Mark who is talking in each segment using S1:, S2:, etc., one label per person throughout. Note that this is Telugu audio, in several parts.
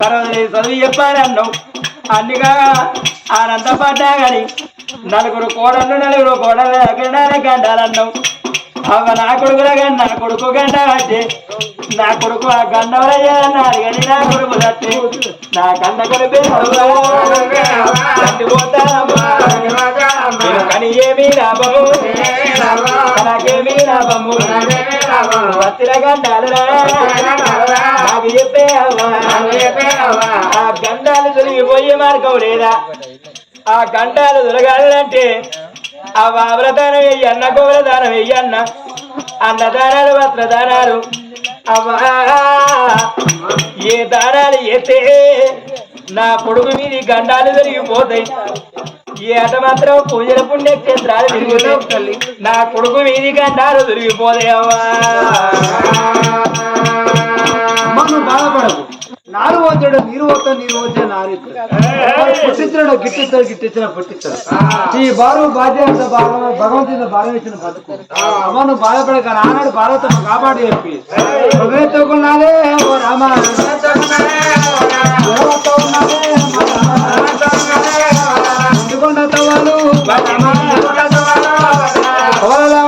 S1: చదువు చెప్పాలి అన్నావు అన్నిగా ఆనందపడ్డా గాని నలుగురు కోడళ్ళు నలుగురు కోడలు గండాలే గండాలన్నావు. అవ్వ నా కొడుకుల గండ నా కొడుకు గంట అంటే నా కొడుకు ఆ గండవరయ్యాలన్నారు కానీ నా కొడుకు తట్టి నా గండ కొడుకు కానీ ఏమీ లాభము. నాకేమీ లాభము. వచ్చిన గండాలురా. నాకు ఆ గండాలు తొలగిపోయే మార్గం లేదా? ఆ గండాలు తొలగాలంటే ఆ వావ్రదానం వెయ్యి అన్న గోవ్రదానం వెయ్యి అన్న అన్నదానాలు వస్త్రదానాలు. అవ్వా! ఏ దానాలు ఎత్తే నా కొడుకు మీద గండాలు తొలగిపోతాయి ఈ ఆట మాత్రం పూజల పుణ్యక్షేత్రాలు తిరుగుతాయి నా కొడుకు మీద గండాలు దొరికిపోతాయమ్మా
S2: మనం బాధపడకు. నారు వచ్చాడు నీరు పోతా నీరు వచ్చే నారు పుట్టించాడు గిట్టిస్తాడు గిట్టించిన పుట్టిస్తాడు ఈ బారు బాధ్యత భగవంతుని భారం ఇచ్చిన బతుకు. మనం బాధపడక ఆనాడు భారత కాపాడు చెప్పి. హృదయతోకున్నాడే ఓ రామ. దేవతో ఉన్నాడే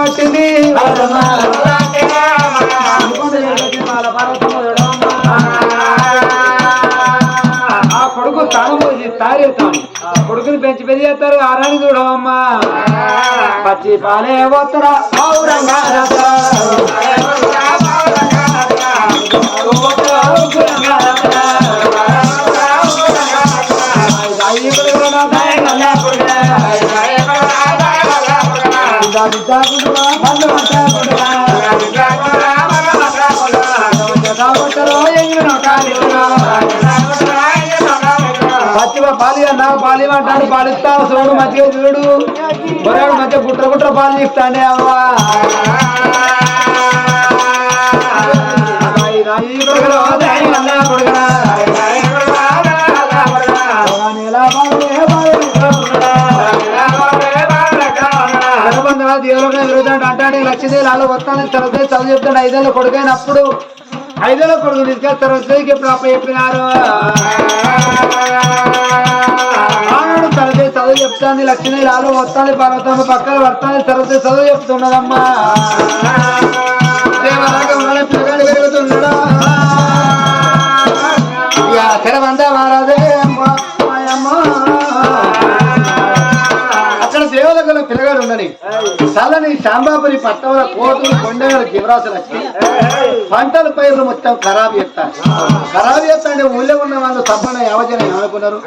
S2: పట్టింది తాను పోసి తారేతాను కొడుకుని పెంచి పెళ్ళి చేస్తారు ఆరాని చూడవమ్మా పచ్చి పాలే పోతారా పౌరంగా పాలి అన్న పాలి అంటాడు పాలిస్తావు చూడు మంచిగా చూడు. బొరాడు మంచిగా గుట్ర గుట్ర పాలు ఇస్తాండే అవ్వా ఎలా దేవుడు అంటాడు లక్ష్మీదేవి లాలో వస్తానని తర్వాత చదువు చెప్తాడు ఐదేళ్ళు కొడుకైనప్పుడు ఐదేళ్ళ కొడుకు తీసుకెళ్తారు. ఇప్పుడు అప్ప చెప్పినారు. ఆనాడు తరగతి చదువు చెప్తాను లక్ష్మీ లాలో వస్తాను పర్వతం పక్కన పడతాను తరగతి చదువు చెప్తున్నదమ్మా పిల్లగాడు పెరుగుతున్నాడా ఇక అక్కడ దేవతల ఉన్నది చల్లని శాంబాపురి పట్టణంలో కోటలు కొండగల జీవరాశులు వచ్చి పంటల పైర్లు మొత్తం ఖరాబ్ చేస్తారు. ఖరాబ్ చేస్తా అంటే ఊళ్ళో ఉన్న వాళ్ళు తప్పన యావజన ఏమనుకున్నారు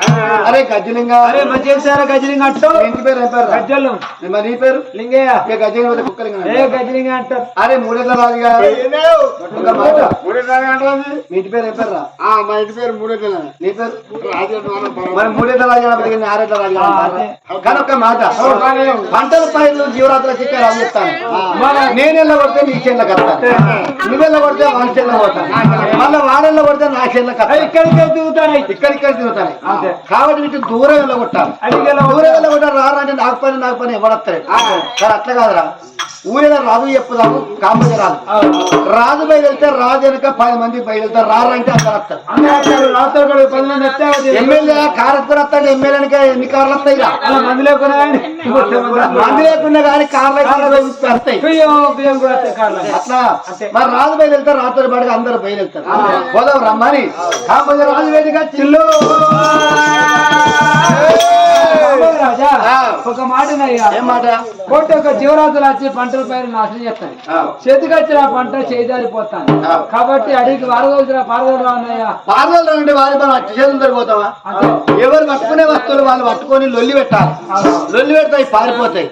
S2: అరే గజ్జలింగా.
S1: అరే మంచిగా సారా గజలింగ అంటావు
S2: మీ ఇంటి పేరు ఏం పేరు?
S1: గజ్జలు.
S2: మరి నీ పేరు?
S1: లింగయ్య.
S2: ఇక గజ్జలింగ పోతే కుక్కలింగ
S1: ఏ గజలింగ అంటారు
S2: అరే మూడేళ్ళ రాజుగా మాట. మీ ఇంటి పేరు ఏం పేరు రా?
S3: మా ఇంటి పేరు మూడేళ్ళ
S2: నీ పేరు?
S3: రాజు
S2: మరి మూడేళ్ళ రాజు ఆరేళ్ళ రాజు. కానీ ఒక మాట. పైరు జీవరాత్రుల చిక్క రాజు చెప్తాను నేను కొడితే నీ చెల్ల కడతాను. నువ్వెల్ల కొడితే వాళ్ళ చెల్ల కొడతాను మళ్ళీ వాడెల్ల కొడితే నా చెల్ల కడతాను.
S1: ఇక్కడికి దిగుతాడు
S2: ఇక్కడిక్కడ తిరుగుతాను. కాబట్టి వీటిని దూరం వెళ్ళగొట్టాలి
S1: అడిగేలా
S2: దూరం వెళ్ళగొట్టారు రారంటే నాకు పని నాకు పని ఎవడత్తారు సరే అట్లా కాదురా. ఊరిలో రాజు చెప్పుదాము కాంబోజ రాజు. రాజు బయలు వెళ్తే రాజు వెనక పది మంది బయలు వెళ్తారు. రారంటే అందరు వస్తారు.
S1: కూడా
S2: ఎమ్మెల్యే కారత్తులు వస్తాడు ఎమ్మెల్యే ఎన్ని కార్లు వస్తాయి రా?
S1: మంది లేకుండా
S2: మంది లేకుండా కానీ కార్లు కార్లో అట్లా. మరి రాజు బయలు వెళ్తారు రాత్రి పాటుగా అందరు బయలు వెళ్తారు. పోదాం రమ్మని కాంబోజ రాజు వేదిక చిల్లు.
S1: రాజా. ఒక మాట
S2: మాట?
S1: కోటి ఒక జీవరాశులు వచ్చి పంటల పైన నాశనం చేస్తాయి.
S2: ఆ.
S1: చేతికి వచ్చిన పంట చేజారిపోతాను
S2: ఆ.
S1: కాబట్టి అడిగి వారదోసిన పారదోలు రానయ్యా
S2: పార్లర్ నుండి వారి మనం అట్టి చేతులు సరిపోతావా ఎవరు పట్టుకునే వస్తువులు వాళ్ళు పట్టుకొని లొల్లి పెట్టాలి. లొల్లి పెడతాయి పారిపోతాయి.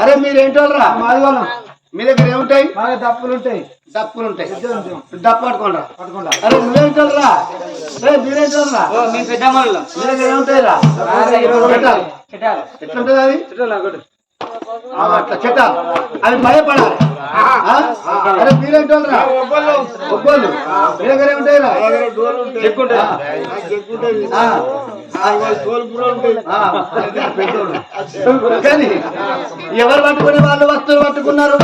S2: అరే మీరేంటోళ్ళరా
S1: మాది వాళ్ళం.
S2: మీ దగ్గర ఏముంటాయి?
S1: బాగా తప్పులు ఉంటాయి.
S2: డప్పులు ఉంటాయి. పట్టుకోండి. అరే నువ్వేంటోళ్ళరా ఏ మీరేంటోళ్ళరా
S1: మేము పెద్ద మనలో
S2: మీ దగ్గర ఏముంటాయి? రా ఎట్లుంటుంది అది? అట్లా చెట్టాలు. అవి భయపడాలి? అరే మీరేంటోళ్ళరా ఒబ్బోళ్ళు. మీ దగ్గర ఏముంటాయి రా కానీ ఎవరు పట్టుకునే వాళ్ళు వస్తువులు పట్టుకున్నారు?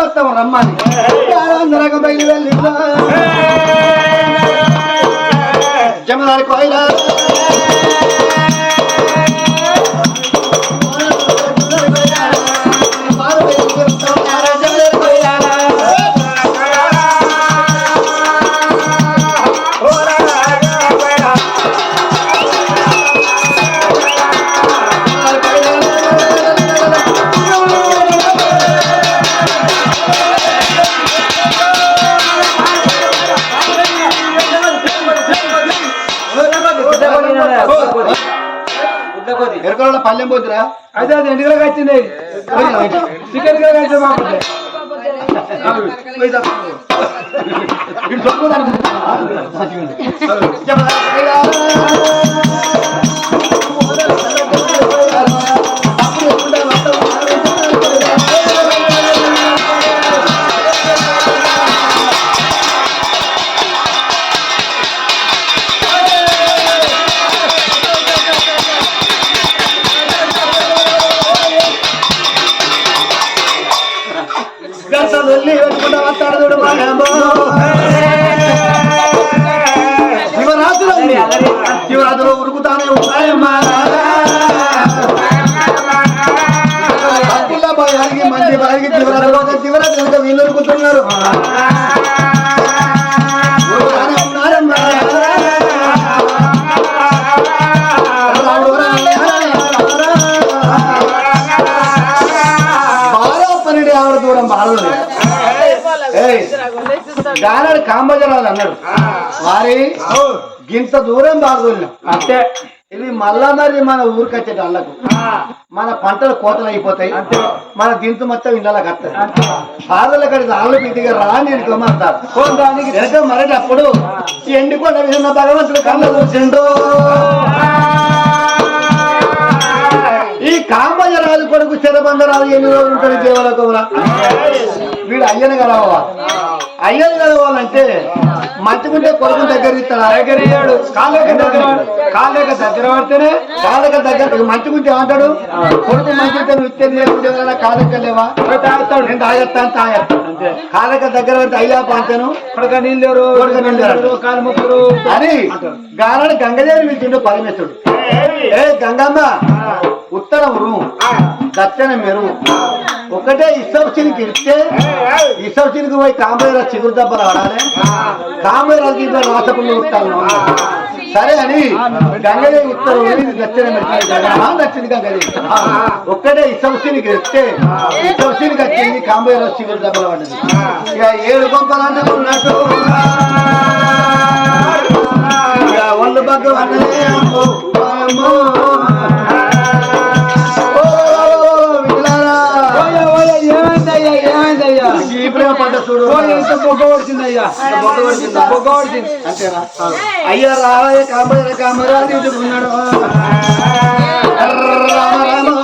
S2: వస్తాము రమ్మని. బయలు వెళ్ళి
S3: జమదారి కోయిల.
S2: అయితే అది ఎండుగా వచ్చింది. చికెన్గా వచ్చింది బాగుంటుంది
S3: శివరాత్రులు మంది భయానికి శివరాత్రి శివరాత్రి కనుక వీళ్ళు బాగా గానాడు కాంబజరాలు అన్నాడు. వారి గింత దూరం బాగోళ్ళు
S2: అంతే.
S3: ఇది మళ్ళా మరి మన ఊరికి వచ్చేటి అల్లకు మన పంటలు కోతలు అయిపోతాయి. మన దింతు మొత్తం ఇళ్ళకి వస్తాయి బాధల కడిగి ఆళ్ళు పిద్దిగా రా నేను గమనిస్తారు దానికి వెనక ఎండికొండ విన్న భగవంతుడు కళ్ళ చూసిండు. ఈ కాంబజరాజు కొడుకు శరబంధరాజు ఎన్ని రోజులు ఉంటుంది దేవలకోరా వీడు అయ్యను కలవా అయ్యను కలవాలంటే మంచుకుంటే కొడుకు దగ్గర ఇస్తాడు?
S2: దగ్గర ఇయ్యాడు. కాళ్ళకి దగ్గర కాళ్ళకి దగ్గర పడితేనే?
S3: కాళ్ళకి దగ్గర ఏమంటాడు? కొడుకు మంచితే నువ్వు ఇచ్చేది లేకుంటే కాళ్ళకి లేవా
S2: తాగుతాడు.
S3: నేను తాగేస్తాను తాగేస్తాను కాళ్ళకి దగ్గర పడితే అయ్యా పంచాను
S2: కొడక నీళ్ళు
S3: కొడక నీళ్ళు?
S2: కాలు ముక్కురు
S3: అని గానాడు గంగదేవి పిలిచిండు పరమేశ్వరుడు. ఏ గంగమ్మ ఉత్తరం రూమ్ దక్షిణ మెరుగు. ఒకటే ఇసోప్షన్కి ఇస్తే ఇసోప్షన్కి పోయి కాంబేర చిగురు దెబ్బలు ఆడాలి. కాంబేరాకి ఇద్దరు రాసకుండా ఉంటాను సరే అని దక్షిణ మెరుగు గంగమ్మ దక్షిణ గంగదేవి ఒక్కటే ఇసోప్షన్కి ఇస్తే ఇసోప్షన్కి వచ్చింది కాంబేర చిగురు దెబ్బలు పడ్డది ఇక ఏడు కొంపలు ఉన్నట్టు ఇక ఒళ్ళు బగ్గు అన్నదే అమ్మో,
S2: ఏమైందయ్యా ఏమైందయ్యా
S3: పంట చూడు.
S2: ఎంత బొగ్గ
S3: బొగ్గ అంతేనా అయ్యా రావయ్య కామర కామరా తీసుకున్నాడు రామ రామ.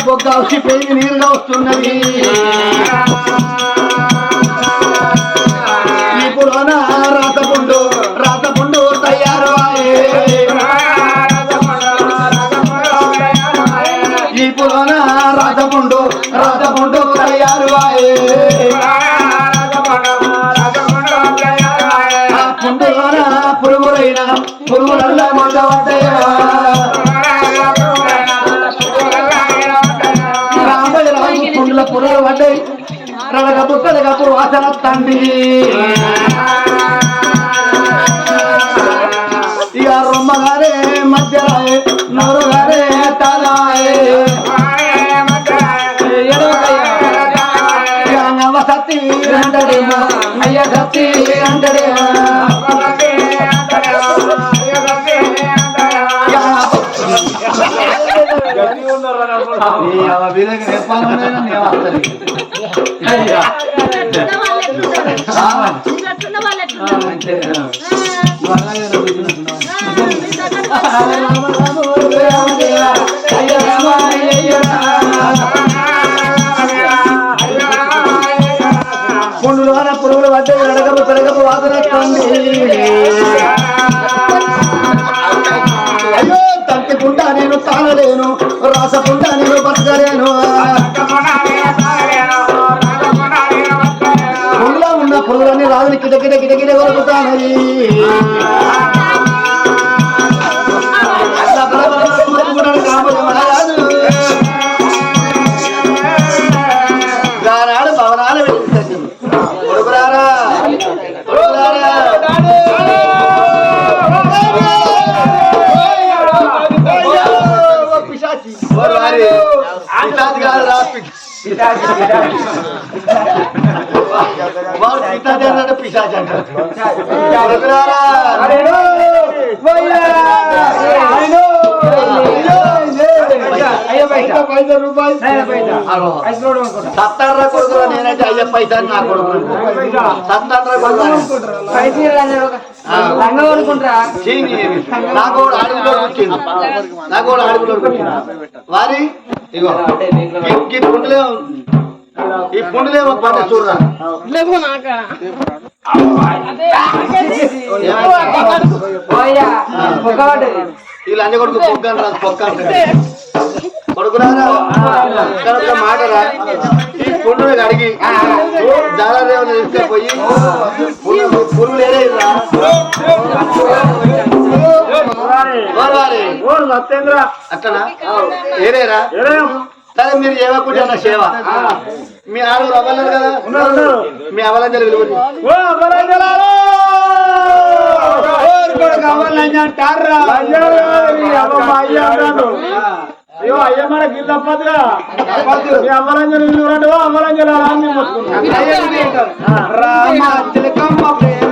S3: తీసుకొని వచ్చి పెరిగి నీరుగా వస్తున్నది. ఇప్పుడు రాతపుండు రాతపుండు తయారు ఇప్పుడు రాతపుండు రాతపుండు తయారు ఆ పుండులోన పురుగులైన పురుగులల్ల మొదలవద్దయ్యా పుండుల పురుగులు పడ్డాయి రడగ కప్పుడు వాసన తండ్రి. ఇక రొమ్మగారే మధ్యలో నోరుగారే తలాయే. ఇక సత్తి అంటడేమో అయ్య సత్తి అంటడేమో పుండులోన పురుగులు వద్ద నడకపు పెరగపు
S2: వాదనెక్కండి అయ్యో తప్పికుంటా నేను తానలేను. వక్కరేను ఉన్న పురుగులన్నీ రాజుని కిటకిట కిటకిట కిట కిట వాడు పిశాచి అంటే పిశాచి అంటారు కొడుకురారా సత్తారా కొడుకురా నేనైతే నా కొడుకు నాకు అడుగులో వచ్చింది నాకు అడుగులో వచ్చింది వారి ఇగో ఈ- ఈ పుండులే ఈ పుండులే పడ్డ చూడరా వీళ్ళు అన్ని కొడుకు పొక్కని రా పొక్క కొడుకురారా? ఇక్కడ ఒక మాట రా. ఈ పుండుని అడిగి జాలరేవుని తీసుకుపోయి పురుగు పురుగులు ఏరేరా అట్లనా? ఏరేరా? సరే మీరు ఏమనుకుంటున్న సేవ. మీ ఆరుగురు అవ్వలేరు కదా? మీ అవలంజలు
S1: అయ్యో అయ్య మన గిల్ తప్పదుగా మీ విలువరంటే రామ
S2: తిలకమ్మ ప్రేమ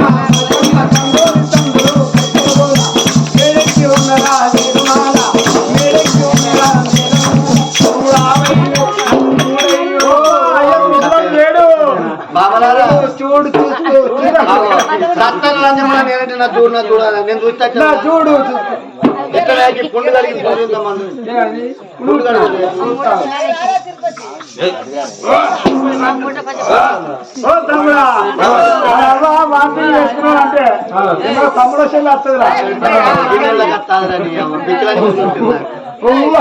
S2: చూడు
S3: చూడు నేను చూస్తే
S2: నా చూడు
S3: ఎక్కడ పుండు కలిగి పుండు
S1: అంటే తమ్ముడు చెల్లి వస్తుందిరా
S3: గిన్నెల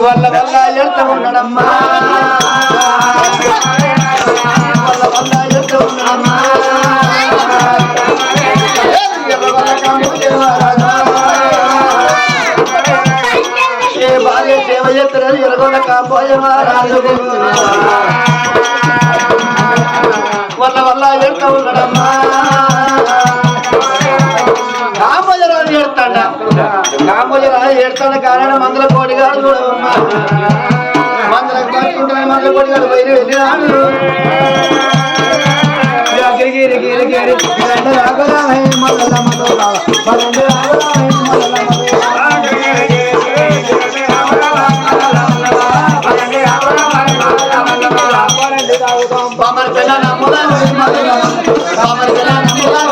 S3: వల్ల వల్ల ఉండడమ్మా వల్ల వల్ల ఎడత ఉండడమ్మా ఏ భార్య వల్ల వల్ల ఎడత ఉండడమ్మా కాంబోజరాలు ఏడతాడ కాంబోజరాలు ఏడతాడ కారణ మందుల పట్టుకుంటున్న మందుల కోడిగాడు బయలు వెళ్ళినాడు బామర్ పిల్ల నమ్ముదా బామర్ పిల్ల నమ్ముదా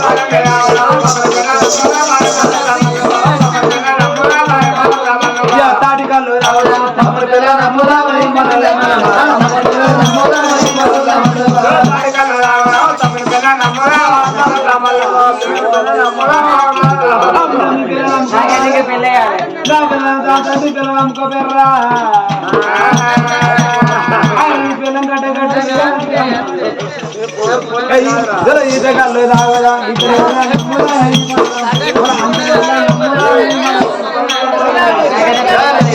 S2: తాటికల్లు
S3: हमको बेर्रा चलो ये जगह ले जाओ इधर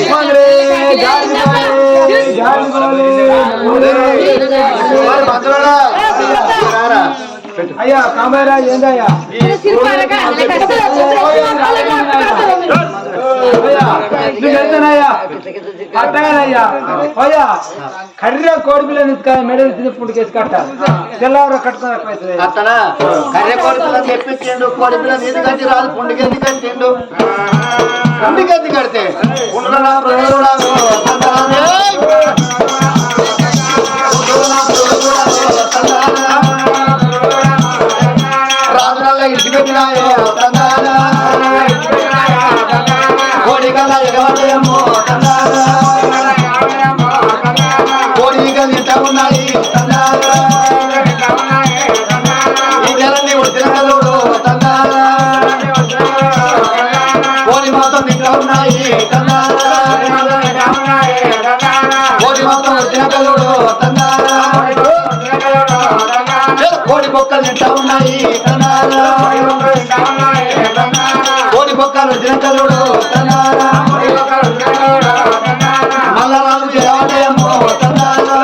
S3: बोले बोले बोले
S2: అయ్యా కాంబాయరా ఏందయ్యా? కట్టగానయ్యా అయ్యా కర్ర కోడి పిల్లని మెడలు కట్ట. తెల్లవారు కట్టుకున్న పైసలు
S3: అతన కర్రె తెప్పించిండు కోడి పిల్ల నీది కట్టి రాదు పుండికి ఎందుకు కట్టిండు? పుండికి ఎందుకు కడితే? విష్ణుకులాయ ఉన్నాయి తందాన ఈ కోడి మాత్రం ఇంత ఉన్నాయి తందాన బొక్కలు నిండా ఉన్నాయి. కోడి బొక్కలు వచ్చిన మల్లరాజు దేవాలయము. తందారా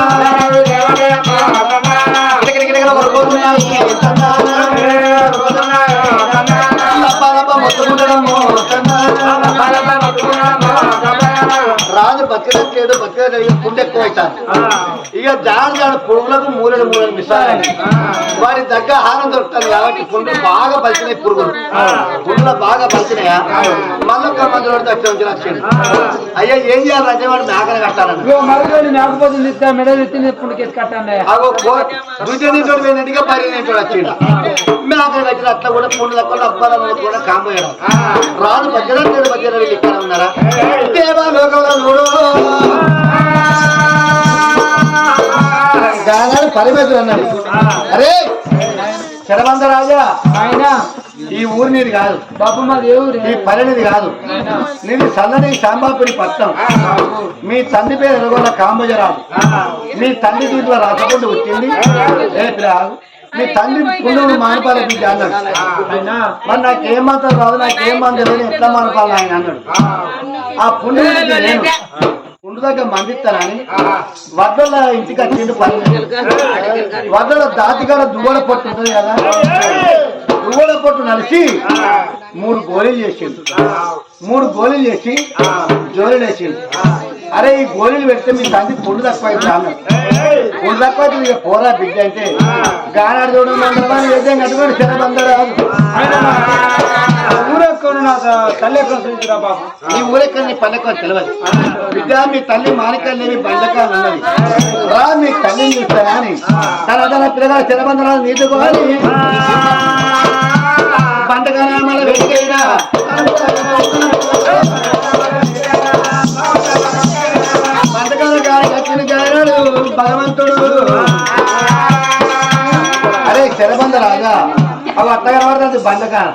S3: బతికట్లేదు పుండు ఎక్కువ అవుతారు ఇక జాడు జాడు పురుగులకు మూలలు మూలలు మిసాలని వారి దగ్గర ఆహారం దొరుకుతుంది కాబట్టి పుండ్లు బాగా బలిచినాయి పురుగులు. పుండ్లు బాగా బలిచినాయా మళ్ళీ ఒక మందులో ఉంచి వచ్చింది అయ్యా ఏం చేయాలి? అంటే వాడు మేకలు కట్టాలని.
S2: మేకపోతుంది మెడలు ఎత్తి కట్టండి.
S3: అగో రుచి పోయినట్టుగా పరిగణించుడు వచ్చిండు మేకలు కట్టిన అట్లా కూడా పుండ్లు తక్కువ అబ్బాల కూడా కాంపోయడం రాజు మధ్యలో మధ్యలో వీళ్ళు ఇక్కడ ఉన్నారా? దేవా లోకంలో చూడు గానాడు పరిమితులు అన్నాడు అరే శరబంద రాజా
S2: ఆయన
S3: ఈ ఊరు నీది కాదు.
S2: బాబు మాది ఏ
S3: ఈ పల్లెనిది కాదు. నీది సన్నని సాంబాపురి పట్టం మీ తండ్రి పేరు ఎరగొల్ల కాంబోజరాజు మీ తండ్రి దీంట్లో రాసకుండా వచ్చింది. రేపు రాదు మీ తండ్రి పుల్లుడు మానపాలి బిడ్డ అన్నాడు మరి నాకేం మంత్రం రాదు నాకేం మంత్రం లేదు ఎట్లా మానపాలి ఆయన అన్నాడు. ఆ పుండు నేను పుండు మందిస్తానని వడ్డల ఇంటికి వచ్చిండు పని. వడ్డల దాతికాడ దువ్వల పొట్టు ఉంటుంది కదా? దువ్వల పొట్టు నలిసి మూడు గోళీలు చేసిండు. మూడు గోళీలు చేసి జోలీలు వేసిండు. అరే ఈ గోళీలు పెడితే మీ తండ్రి పుండు తక్కువ అయితే అన్నాడు. తక్కువ ఇక పోరా బిడ్డ అంటే గానాడు చూడడం మందరమని వేద్దాం కట్టుకోండి చిన్నబందరాదు
S2: ఊరెక్కువ నా తల్లి ఎక్కడ చూసిరా బాబు?
S3: ఈ ఊరెక్కడ నీ తెలియదు బిడ్డ మీ తల్లి మానికల్లేని బండకాలు ఉన్నది రా మీ తల్లిని చూస్తారా అని తన తన పిల్లగాడు చిరబంధనాలు నీతుకోవాలి బండకాల వెతికైనా బండకాల గారి కట్టిన గాయనాడు భగవంతుడు. అరే శరబంధ రాజా. అవి అత్తగారు పడుతుంది బంధకాన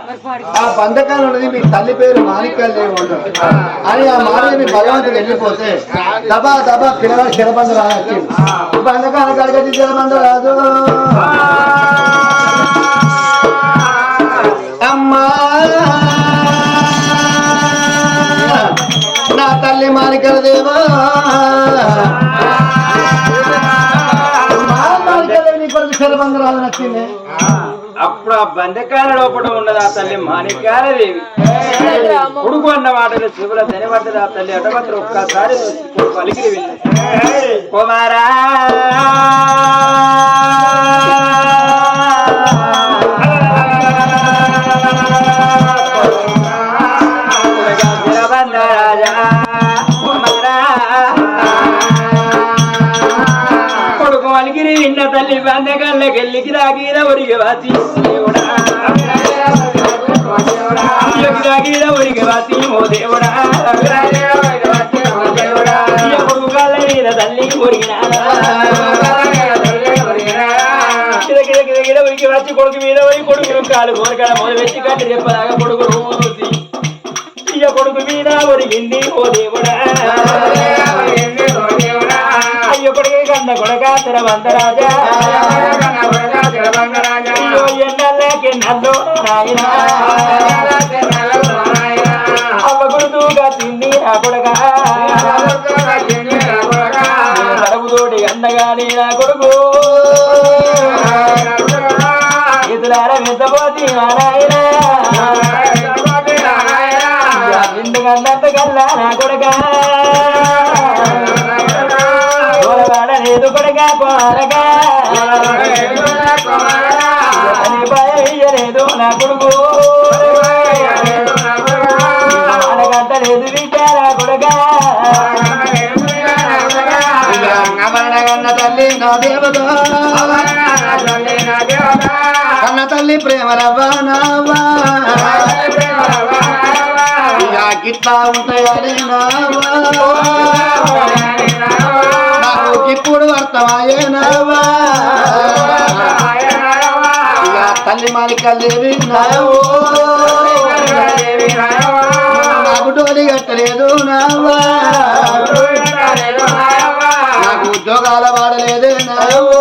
S3: ఆ బంధకాలు ఉన్నది మీ తల్లి పేరు మాణిక్యాలు ఉండదు అని ఆ మాట మీ భగవంతుడు వెళ్ళిపోతే దబా దబా పిల్లగాడు శరబంధ రాజు వచ్చింది బంధకాన కడగట్టి శరబంధ రాజు
S1: బంధకాల లోపల ఉన్నది ఆ తల్లి మాణిక్యాలదేవి కొడుకు అన్న మాటలు శివుల ధనివర్తది ఆ తల్లి? అటభద్ర ఒక్కసారి పలికిరి వెళ్ళి కుమారా! బంధకాళ్ళకి వెళ్ళికి రాగీర ఒరిగి వాసి దేవుడా ఇయ్యకి దేవుడా ఇయ్య కొడుకు కాళ్ళ మీద తల్లి ఒరిగినా వచ్చి కొడుకు మీద పోయి కొడుకు కాలు కోరికల మొదలు పెట్టి కట్టి చెప్పలాగా కొడుకు రోజు కొడుకు మీద ఒరిగింది ఓ దేవుడా కొడుకు కన్న కొడక తెరవంత రాజా అయ్యో ఎన్నెల్లకి నన్ను నాయన. అవ్వ కొడుకుగా తింది నా కొడక. కడుపుతోటి అందగాని నా కొడుకు. ఇతరాల మెత్తపోతి మా నాయన నా కొడక. లేదు కొడక కోరక అని భయలేదు నా కొడుకు అనగంట లేదు విచార కొడక?
S3: కన్న తల్లి నా దేవత కన్న తల్లి ప్రేమ రవ్వనావా ఇక గిట్లా ఉంటాయని నాకు ఇప్పుడు అర్థమయ్యేనావా ఇక తల్లి మాలికలేవి నావు నాకు డోలి కట్టలేదు నావా నాకు ఉద్యోగాల వాడలేదే నావో